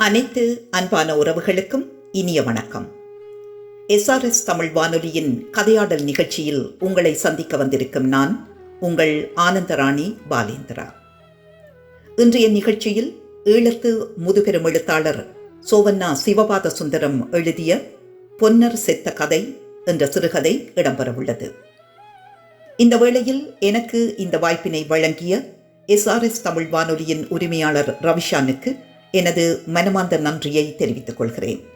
அனைத்து அன்பான உறவுகளுக்கும் இனிய வணக்கம். எஸ்ஆர்எஸ் தமிழ் வானொலியின் கதையாடல் நிகழ்ச்சியில் உங்களை சந்திக்க வந்திருக்கும் நான் உங்கள் ஆனந்தராணி பாலேந்திரா. இன்றைய நிகழ்ச்சியில் ஈழத்து முதுபெரும் எழுத்தாளர் சோவன்னா சிவபாத சுந்தரம் எழுதிய பொன்னர் செத்த கதை என்ற சிறுகதை இடம்பெறவுள்ளது. இந்த வேளையில் எனக்கு இந்த வாய்ப்பினை வழங்கிய எஸ்ஆர்எஸ் தமிழ் வானொலியின் உரிமையாளர் ரவிஷானுக்கு எனது மனமார்ந்த நன்றியை தெரிவித்துக் கொள்கிறேன்.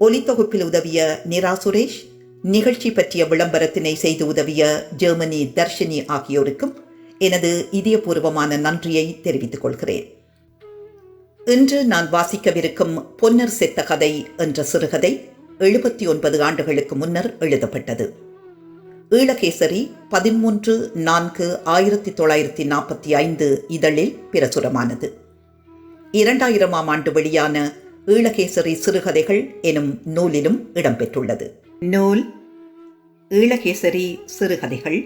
ஒலித்தொகுப்பில் உதவிய நிரா சுரேஷ் நிகழ்ச்சி பற்றிய விளம்பரத்தினை செய்து உதவிய ஜெர்மனி தர்ஷினி ஆகியோருக்கும் எனது இதயபூர்வமான நன்றியை தெரிவித்துக் கொள்கிறேன். இன்று நான் வாசிக்கவிருக்கும் பொன்னர் செத்த கதை என்ற சிறுகதை எழுபத்தி ஒன்பது ஆண்டுகளுக்கு முன்னர் எழுதப்பட்டது. ஈழகேசரி பதிமூன்று நான்கு ஆயிரத்தி தொள்ளாயிரத்தி நாற்பத்தி ஐந்து இதழில் பிரசுரமானது. இரண்டாயிரமாம் ஆண்டு வெளியான ஈழகேசரி சிறுகதைகள் எனும் நூலிலும் இடம்பெற்றுள்ளது. நூல் ஈழகேசரி சிறுகதைகள்.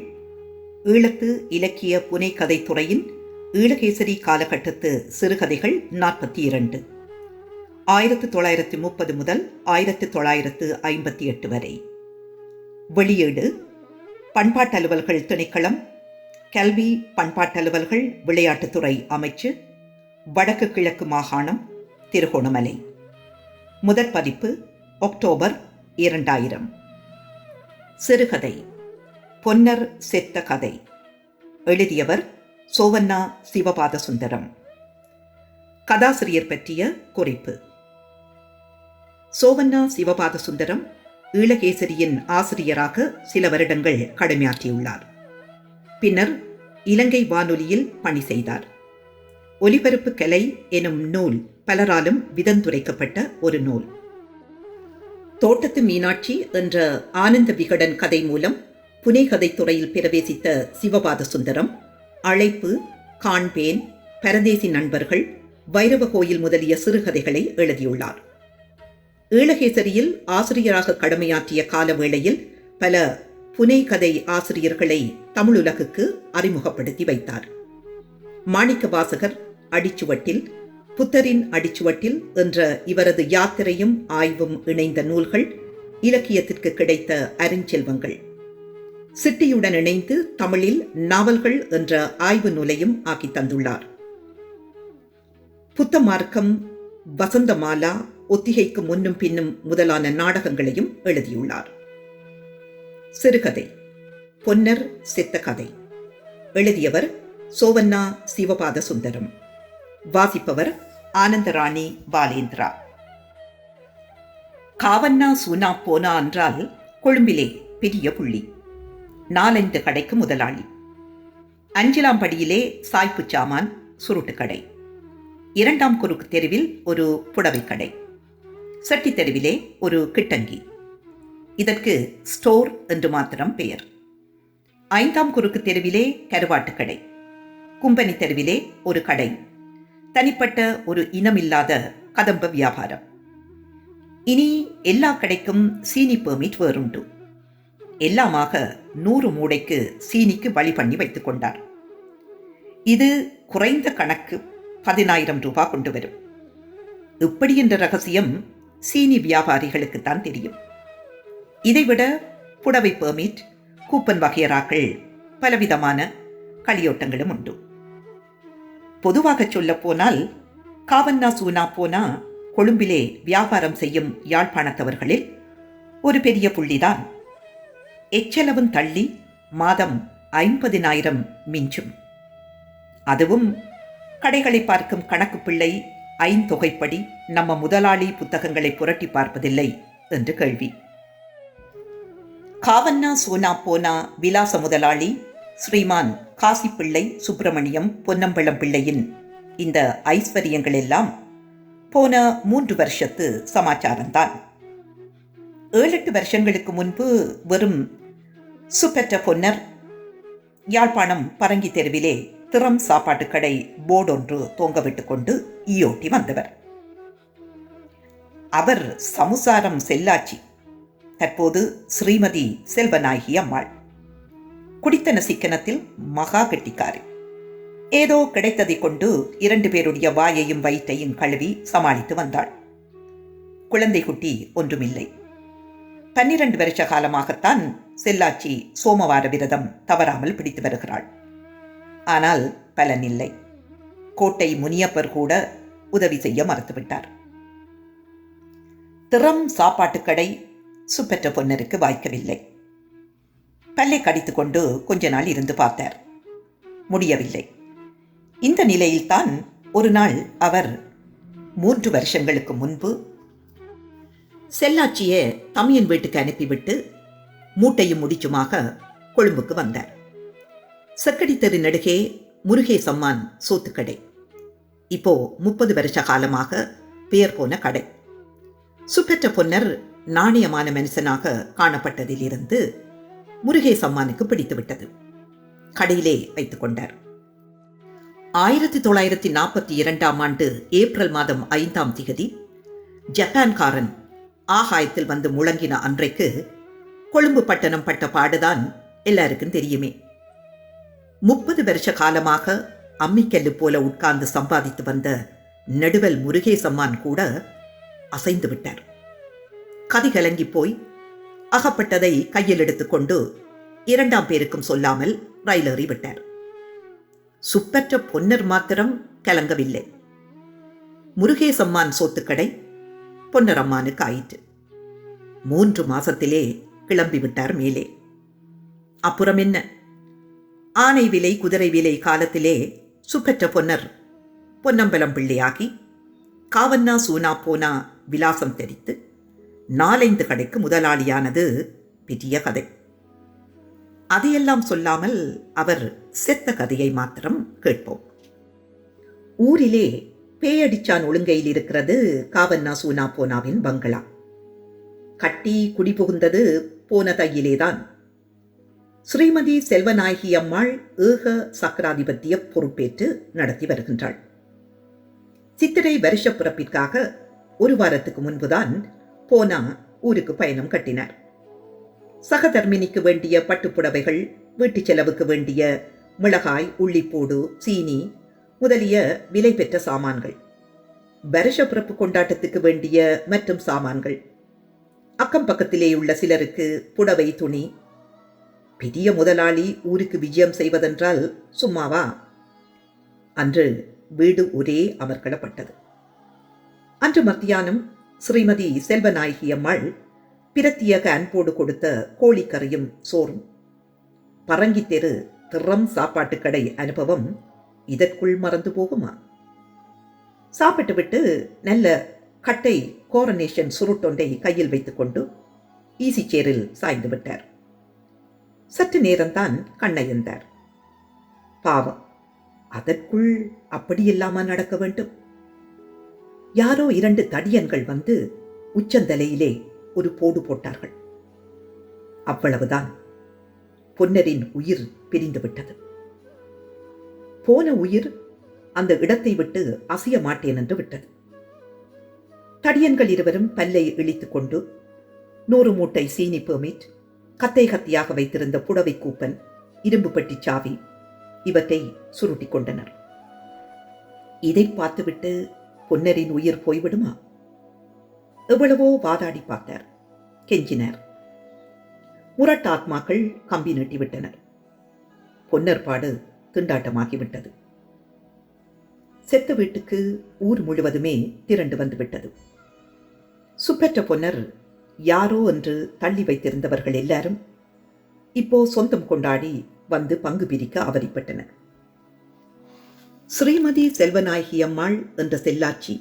ஈழத்து இலக்கிய புனைக்கதை துறையின் ஈழகேசரி காலகட்டத்து சிறுகதைகள் நாற்பத்தி இரண்டு ஆயிரத்து தொள்ளாயிரத்தி முப்பது முதல் ஆயிரத்து தொள்ளாயிரத்து ஐம்பத்தி எட்டு வரை. வெளியீடு பண்பாட்டலுவல்கள் திணைக்களம் கல்வி பண்பாட்டலுவல்கள் விளையாட்டுத்துறை அமைச்சு வடக்கு கிழக்கு மாகாணம் திருகோணமலை. முதற் பதிப்பு அக்டோபர் இரண்டாயிரம். சிறுகதை பொன்னர் செத்த கதை. எழுதியவர் சோவன்னா சிவபாத சுந்தரம் கதாசிரியர் பற்றிய குறிப்பு. சோவன்னா சிவபாத சுந்தரம் ஈழகேசரியின் ஆசிரியராக சில வருடங்கள் கடமையாற்றியுள்ளார். பின்னர் இலங்கை வானொலியில் பணி செய்தார். ஒலிபரப்பு கலை எனும் நூல் பலராலும் விதந்துரைக்கப்பட்ட ஒரு நூல். தோட்டத்து மீனாட்சி என்ற ஆனந்த விகடன் கதை மூலம் புனைகதை துறையில் பிரவேசித்த சிவபாத சுந்தரம் அழைப்பு காண்பேன் பரதேசி நண்பர்கள் வைரவ கோயில் முதலிய சிறுகதைகளை எழுதியுள்ளார். ஈழகேசரியில் ஆசிரியராக கடமையாற்றிய காலவேளையில் பல புனைகதை ஆசிரியர்களை தமிழுலகுக்கு அறிமுகப்படுத்தி வைத்தார். மாணிக்க வாசகர் அடிச்சுவட்டில் புத்தரின் அடிச்சுவட்டில் என்ற இவரது யாத்திரையும் ஆய்வும் இணைந்த நூல்கள் இலக்கியத்திற்கு கிடைத்த அருஞ்செல்வங்கள். சிட்டியுடன் இணைந்து தமிழில் நாவல்கள் என்ற ஆய்வு நூலையும் ஆக்கி தந்துள்ளார். புத்த மார்க்கம் வசந்தமாலா ஒத்திகைக்கு முன்னும் பின்னும் முதலான நாடகங்களையும் எழுதியுள்ளார். சிறுகதை பொன்னர் செத்த கதை. எழுதியவர் சோவன்னா சிவபாத சுந்தரம். வாசிப்பவர் ஆனந்தராணி பாலேந்திரா. காவண்ணா சூனா போனா என்றால் கொழும்பிலே பெரிய புள்ளி. நாலஞ்சு கடைக்கு முதலாளி. அஞ்சலாம் படியிலே சாய்ப்பு சாமான் சுருட்டு கடை. இரண்டாம் குறுக்கு தெருவில் ஒரு புடவை கடை. சட்டி தெருவிலே ஒரு கிட்டங்கி. இதற்கு ஸ்டோர் என்று மாத்திரம் பெயர். ஐந்தாம் குறுக்கு தெருவிலே கருவாட்டு கடை. கும்பனி தெருவிலே ஒரு கடை. தனிப்பட்ட ஒரு இனமில்லாத கதம்ப வியாபாரம். இனி எல்லா கடைக்கும் சீனி பெர்மிட் வேறுண்டு. எல்லாமாக நூறு மூடைக்கு சீனிக்கு வழி பண்ணி வைத்துக் கொண்டார். இது குறைந்த கணக்கு பதினாயிரம் ரூபாய் கொண்டு வரும். இப்படி என்ற ரகசியம் சீனி வியாபாரிகளுக்குத்தான் தெரியும். இதைவிட புடவை பெர்மிட் கூப்பன் வகையராக்கள் பலவிதமான களியோட்டங்களும் உண்டு. பொதுவாக சொல்ல போனால் காவன்னா சூனா போனா கொழும்பிலே வியாபாரம் செய்யும் யாழ்ப்பாணத்தவர்களில் ஒரு பெரிய புள்ளிதான். எச்செலவும் தள்ளி மாதம் ஐம்பதினாயிரம் மிஞ்சும். அதுவும் கடைகளை பார்க்கும் கணக்கு பிள்ளை ஐந்தொகைப்படி நம்ம முதலாளி புத்தகங்களை புரட்டி பார்ப்பதில்லை என்று கேள்வி. காவன்னா சோனா போனா விலாச முதலாளி ஸ்ரீமான் காசிப்பிள்ளை சுப்பிரமணியம் பொன்னம்பலம் பிள்ளையின் இந்த ஐஸ்வர்யங்கள் எல்லாம் போன மூன்று வருஷத்து சமாச்சாரம்தான். ஏழெட்டு வருஷங்களுக்கு முன்பு வெறும் சுப்பெற்ற பொன்னர் யாழ்ப்பாணம் பரங்கி தெருவிலே திறம் சாப்பாட்டு கடை போர்டொன்று தொங்கவிட்டு கொண்டு ஈயோட்டி வந்தவர். அவர் சமுசாரம் செல்லாச்சி தற்போது ஸ்ரீமதி செல்வநாயகி அம்மாள். குடித்தன சிக்கனத்தில் மகா கெட்டிக்காரி. ஏதோ கிடைத்ததை கொண்டு இரண்டு பேருடைய வாயையும் வயிற்றையும் கழுவி சமாளித்து வந்தாள். குழந்தை குட்டி ஒன்றுமில்லை. பன்னிரண்டு வருஷ காலமாகத்தான் செல்லாச்சி சோமவார விரதம் தவறாமல் பிடித்து வருகிறாள். ஆனால் பலனில்லை. கோட்டை முனியப்பர் கூட உதவி செய்ய மறுத்துவிட்டார். திறம் சாப்பாட்டுக்கடை கடை சுப்பற்ற பொன்னருக்கு வாய்க்கவில்லை. பல்லை கடித்துக்கொண்டு கொஞ்ச நாள் இருந்து பார்த்தார். முடியவில்லை. இந்த நிலையில்தான் ஒரு நாள் அவர் மூன்று வருஷங்களுக்கு முன்பு செல்லாச்சியை தமையன் வீட்டுக்கு அனுப்பிவிட்டு மூட்டையும் முடிச்சுமாக கொழும்புக்கு வந்தார். செக்கடி தெரு நடுகே முருகேசம்மான் சோத்துக்கடை. இப்போ முப்பது வருஷ காலமாக பெயர் போன கடை. சுப்பெற்ற பொன்னர் நாணயமான மனுஷனாக காணப்பட்டதிலிருந்து முருகேசம்மானுக்கு பிடித்துவிட்டது கடையிலே வைத்துக் கொண்டார். ஆயிரத்தி தொள்ளாயிரத்தி நாற்பத்தி இரண்டாம் ஆண்டு ஏப்ரல் மாதம் ஐந்தாம் திகதி ஜப்பான்காரன் ஆகாயத்தில் வந்து முழங்கின அன்றைக்கு கொழும்பு பட்டணம் பட்ட பாடுதான் எல்லாருக்கும் தெரியுமே. முப்பது வருஷ காலமாக அம்மிக்கல்லு போல உட்கார்ந்து சம்பாதித்து வந்த நெடுவல் முருகேசம்மான் கூட அசைந்து விட்டார். கதிகலங்கி போய் அகப்பட்டதை கையில் எடுத்துக்கொண்டு இரண்டாம் பேருக்கும் சொல்லாமல் ரயிலேறி விட்டார் சுப்பற்ற பொன்னர் மாத்திரம் கலங்கவில்லை. முருகேசம்மான் சோத்துக்கடை பொன்னரம்மானுக்கு ஆயிற்று. மூன்று மாசத்திலே கிளம்பி விட்டார் மேலே. அப்புறம் என்ன? ஆனை விலை குதிரை விலை காலத்திலே சுப்பற்ற பொன்னர் பொன்னம்பலம் பிள்ளையாகி காவன்னா சூனா போனா விலாசம் தெரித்து நாலைந்து கடைக்கு முதலாளியானது பெரிய கதை. அதையெல்லாம் சொல்லாமல் அவர் செத்த கதையை மாத்திரம் கேட்போம். ஊரிலே பேயடிச்சான் ஒழுங்கையில் இருக்கிறது காவன்னா சூனா போனாவின் பங்களா. கட்டி குடிபுகுந்தது போன தையிலேதான். ஸ்ரீமதி செல்வநாயகி அம்மாள் ஏக சக்கராதிபத்திய பொறுப்பேற்று நடத்தி வருகின்றாள். சித்திரை வருஷ பிறப்பிற்காக ஒரு வாரத்துக்கு முன்புதான் போனா ஊருக்கு பயணம் கட்டினார். சகதர்மினிக்கு வேண்டிய பட்டுப்புடவைகள் வீட்டு செலவுக்கு வேண்டிய மிளகாய் உள்ளிப்பூடு சீனி முதலிய விலை பெற்ற சாமான்கள். வருஷ பிறப்பு கொண்டாட்டத்துக்கு வேண்டிய மற்றும் சாமான்கள். அக்கம் பக்கத்திலே உள்ள சிலருக்கு புடவை துணி. பெரிய முதலாளி ஊருக்கு விஜயம் செய்வதென்றால் சும்மாவா? அன்று வீடு ஒரே அமர்க்களப்பட்டது அன்று மத்தியானம் ஸ்ரீமதி செல்வநாயகி அம்மாள் பிரத்தியக அன்போடு கொடுத்த கோழிக்கறியும் சோறும். பரங்கித்தெரு திறம் சாப்பாட்டு கடை அனுபவம் இதற்குள் மறந்து போகுமா? சாப்பிட்டு விட்டு நல்ல கட்டை கோரனேஷன் சுருட்டொன்றை கையில் வைத்துக்கொண்டு ஈசி சேரில் சாய்ந்து விட்டார். சற்று நேரம்தான் கண்ணயந்தார் பாவம் அதற்குள் அப்படியில்லாம நடக்க வேண்டும்? யாரோ இரண்டு தடியன்கள் வந்து உச்சந்தலையிலே ஒரு போடு போட்டார்கள். அவ்வளவுதான். பொன்னரின் உயிர் பிரிந்துவிட்டது. போன உயிர் அந்த இடத்தை விட்டு அசைய மாட்டேன் என்று விட்டது. தடியன்கள் இருவரும் பல்லை இழித்துக் கொண்டு நூறு மூட்டை சீனி பெர்மிட் கத்தை கத்தியாக வைத்திருந்த புடவை கூப்பன் இரும்பு பெட்டி சாவி இவற்றை சுருட்டிக் கொண்டனர். இதை பார்த்துவிட்டு பொன்னரின் உயிர் போய்விடுமா? எவ்வளவோ வாதாடி பார்த்தார். கெஞ்சினார். முரட்டாத்மாக்கள் கம்பி நீட்டிவிட்டனர். பொன்னர்பாடு திண்டாட்டமாகிவிட்டது. செத்த வீட்டுக்கு ஊர் முழுவதுமே திரண்டு வந்துவிட்டது. சுப்பற்ற பொன்னர் யாரோ என்று தள்ளி வைத்திருந்தவர்கள் எல்லாரும் இப்போ சொந்தம் கொண்டாடி வந்து பங்கு பிரிக்க அவதிப்பட்டனர். ஸ்ரீமதி செல்வநாயகி அம்மாள் என்ற செல்லாச்சி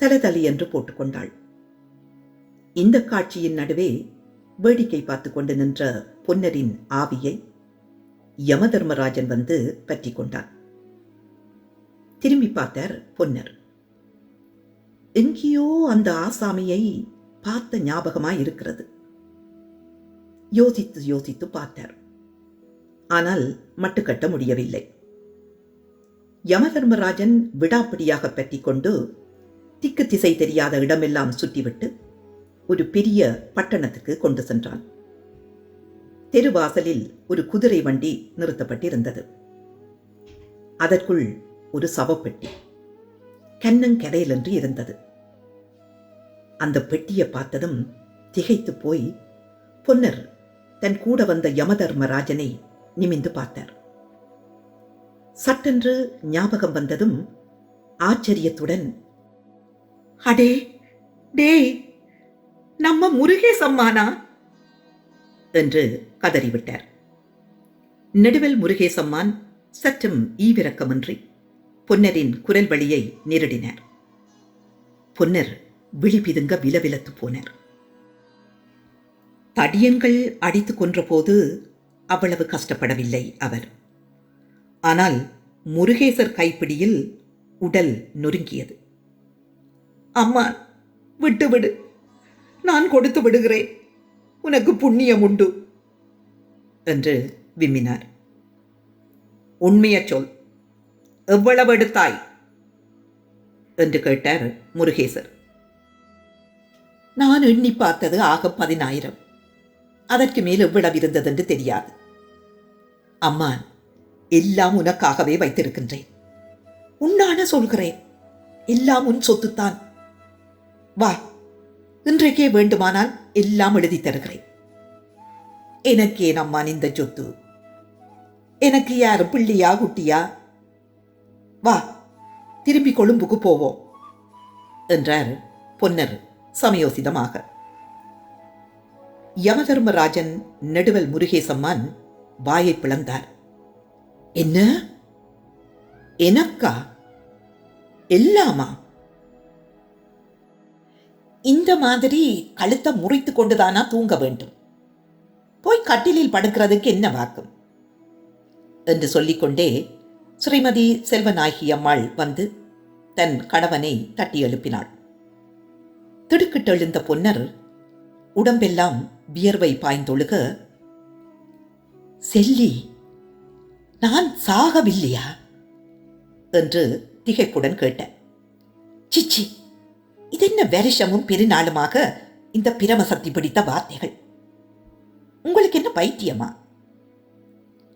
தலதலி என்று போட்டுக்கொண்டாள். இந்த காட்சியின் நடுவே வேடிக்கை பார்த்து கொண்டு நின்ற பொன்னரின் ஆவியை யமதர்மராஜன் வந்து பற்றி கொண்டான். திரும்பி பார்த்தார் பொன்னர். எங்கேயோ அந்த ஆசாமியை பார்த்த ஞாபகமாய் இருக்கிறது யோசித்து யோசித்து பார்த்தார். ஆனால் மட்டுக்கட்ட முடியவில்லை. யமதர்மராஜன் விடாப்பிடியாக பற்றி கொண்டு திக்கு திசை தெரியாத இடமெல்லாம் சுற்றிவிட்டு ஒரு பெரிய பட்டணத்துக்கு கொண்டு சென்றான். தெருவாசலில் ஒரு குதிரை வண்டி நிறுத்தப்பட்டிருந்தது. அதற்குள் ஒரு சவப்பெட்டி கன்னங்கரையில் என்று இருந்தது. அந்த பெட்டியை பார்த்ததும் திகைத்து போய் பொன்னர் தன் கூட வந்த யமதர்மராஜனை நிமிந்து பார்த்தார். சட்டென்று ஞாபகம் வந்ததும் ஆச்சரியத்துடன் அடே டேய் நம்ம முருகேசம்மானா? என்று கதறிவிட்டார். நெடுவல் முருகேசம்மான் சற்றும் ஈவிரக்கமின்றி பொன்னரின் குரல் வழியை நேரிடினார். பொன்னர் விழிபிதுங்க விலவிலத்து போனார். தடியன்கள் அடித்து கொன்றபோது அவ்வளவு கஷ்டப்படவில்லை அவர். ஆனால் முருகேசர் கைப்பிடியில் உடல் நொறுங்கியது. அம்மா விட்டுவிடு நான் கொடுத்து விடுகிறேன். உனக்கு புண்ணியம் உண்டு. என்று விம்மினார். உண்மையச் சொல். எவ்வளவு எடுத்தாய்? என்று கேட்டார் முருகேசர். நான் எண்ணி பார்த்தது ஆக பதினாயிரம். அதற்கு மேல் எவ்வளவு இருந்ததென்று தெரியாது. அம்மான் எல்லாம் உனக்காகவே வைத்திருக்கின்றேன். உன்னான சொல்கிறேன். எல்லாம் உன் சொத்துத்தான். வா இன்றைக்கே வேண்டுமானால் எல்லாம் எழுதி தருகிறேன். எனக்கேன் அம்மான் இந்த சொத்து. எனக்கு யார் பிள்ளையா குட்டியா? வா திரும்பி கொழும்புக்கு போவோம் என்றார் பொன்னர் சமயோசிதமாக. யமதர்மராஜன் நெடுவல் முருகேசம்மான் வாயை பிளந்தார். என்ன? எனக்கா? எல்லாமா? இந்த மாதிரி கழுத்தை முறித்து கொண்டுதானா தூங்க வேண்டும்? போய் கட்டிலில் படுக்கிறதுக்கு என்ன வாக்கு? என்று சொல்லிக்கொண்டே ஸ்ரீமதி செல்வநாயகி அம்மாள் வந்து தன் கணவனை தட்டி எழுப்பினாள். திடுக்கிட்டெழுந்த பொன்னர் உடம்பெல்லாம் வியர்வை பாய்ந்தொழுக செல்லி நான் சாகவில்லையா? என்று திகைப்புடன் கேட்டேன். சிச்சி இதென்ன வருஷமும் பெருநாளுமாக இந்த பிரமசக்தி பிடித்த வார்த்தைகள்? உங்களுக்கு என்ன பைத்தியமா?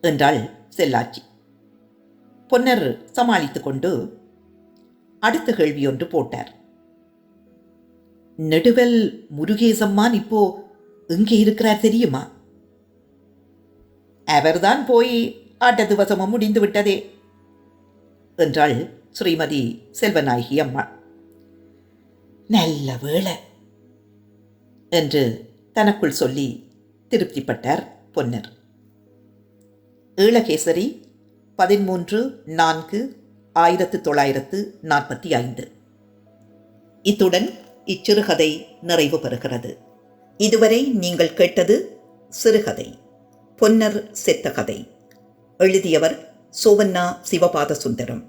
என்றாள் செல்லாச்சி பொன்னர் சமாளித்துக் கொண்டு அடுத்த கேள்வி ஒன்று போட்டார். நெடுவல் முருகேசம்மான் இப்போ எங்கே இருக்கிறார் தெரியுமா? அவர்தான் போய் ஆட்டது வசமும் முடிந்து விட்டதே என்றாள் ஸ்ரீமதி செல்வநாயகி அம்மா. நல்ல வேளை என்று தனக்குள் சொல்லி திருப்திப்பட்டார் பொன்னர். ஈழகேசரி பதிமூன்று நான்கு ஆயிரத்து தொள்ளாயிரத்து நாற்பத்தி ஐந்து. இத்துடன் இச்சிறுகதை நிறைவு பெறுகிறது. இதுவரை நீங்கள் கேட்டது சிறுகதை பொன்னர் செத்த கதை எழுதியவர் சோவன்னா சிவபாத சுந்தரம்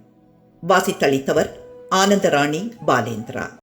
வாசித்தளித்தவர் ஆனந்தராணி பாலேந்திரா.